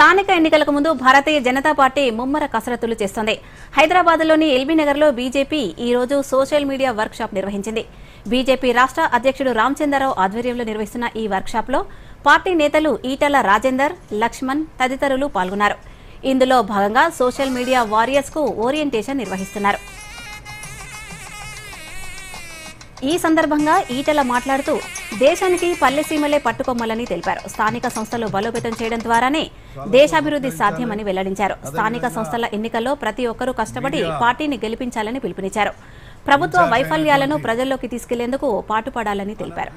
స్థానిక ఎన్నికలకు ముందు భారతీయ జనతా పార్టీ ముమ్మర కసరత్తులు చేస్తోంది. హైదరాబాద్లోని ఎల్బీ నగర్లో బీజేపీ ఈ రోజు సోషల్ మీడియా వర్క్ షాప్ నిర్వహించింది. బీజేపీ రాష్ట్ర అధ్యక్షుడు రామచంద్రరావు ఆధ్వర్యంలో నిర్వహిస్తున్న ఈ వర్క్ షాప్లో పార్టీ నేతలు ఈటల రాజేందర్ లక్ష్మణ్ తదితరులు పాల్గొన్నారు. ఇందులో భాగంగా సోషల్ మీడియా వారియర్స్కు ఓరియంటేషన్ నిర్వహిస్తున్నారు. ఈ సందర్భంగా ఈటల మాట్లాడుతూ దేశానికి పల్లెసీమలే పట్టుకొమ్మలని తెలిపారు. స్థానిక సంస్థలు బలోపేతం చేయడం ద్వారానే దేశాభివృద్ధి సాధ్యమని వెల్లడించారు. స్థానిక సంస్థల ఎన్నికల్లో ప్రతి ఒక్కరూ కష్టపడి పార్టీని గెలిపించాలని పిలుపునిచ్చారు. ప్రభుత్వ వైఫల్యాలను ప్రజల్లోకి తీసుకెళ్ళేందుకు పాటుపడాలని తెలిపారు.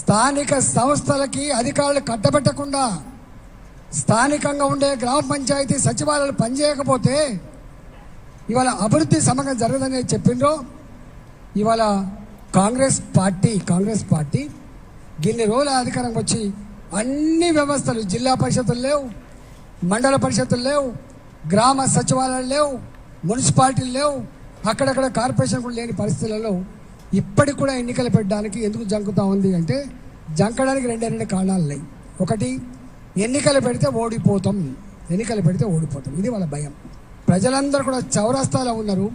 స్థానిక సంస్థలకి అధికారులు కట్టబెట్టకుండా స్థానికంగా ఉండే గ్రామ పంచాయతీ సచివాలయాలు పనిచేయకపోతే ఇవాళ అభివృద్ధి సమగ్రం జరగదని చెప్పిండ్రో. ఇవాళ కాంగ్రెస్ పార్టీ కాంగ్రెస్ పార్టీ గిన్ని రోజుల అధికారం వచ్చి అన్ని వ్యవస్థలు జిల్లా పరిషత్తులు లేవు మండల పరిషత్తులు లేవు గ్రామ సచివాలయాలు లేవు మున్సిపాలిటీలు లేవు అక్కడక్కడ కార్పొరేషన్ కూడా లేని పరిస్థితులలో ఇప్పటికి కూడా ఎన్నికలు పెట్టడానికి ఎందుకు జంకుతా ఉంది అంటే జంకడానికి రెండే రెండు కారణాలు లేవు ఒకటి ఎన్నికలు పెడితే ఓడిపోతాం. ఎన్నికలు పెడితే ఓడిపోతాం. ఇది వాళ్ళ భయం. ప్రజలందరూ కూడా చౌరస్తాలో ఉన్నారు.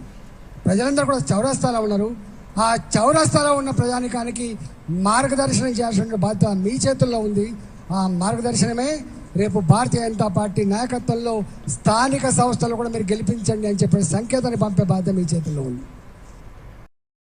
ప్రజలందరూ కూడా చౌరస్తాలో ఉన్నారు. ఆ చౌరస్తాలో ఉన్న ప్రజానికానికి మార్గదర్శనం చేయాల్సిన బాధ్యత మీ చేతుల్లో ఉంది. ఆ మార్గదర్శనమే రేపు భారతీయ జనతా పార్టీ నాయకత్వంలో స్థానిక సంస్థలు కూడా మీరు గెలిపించండి అని చెప్పిన సంకేతాన్ని పంపే బాధ్యత మీ చేతుల్లో ఉంది.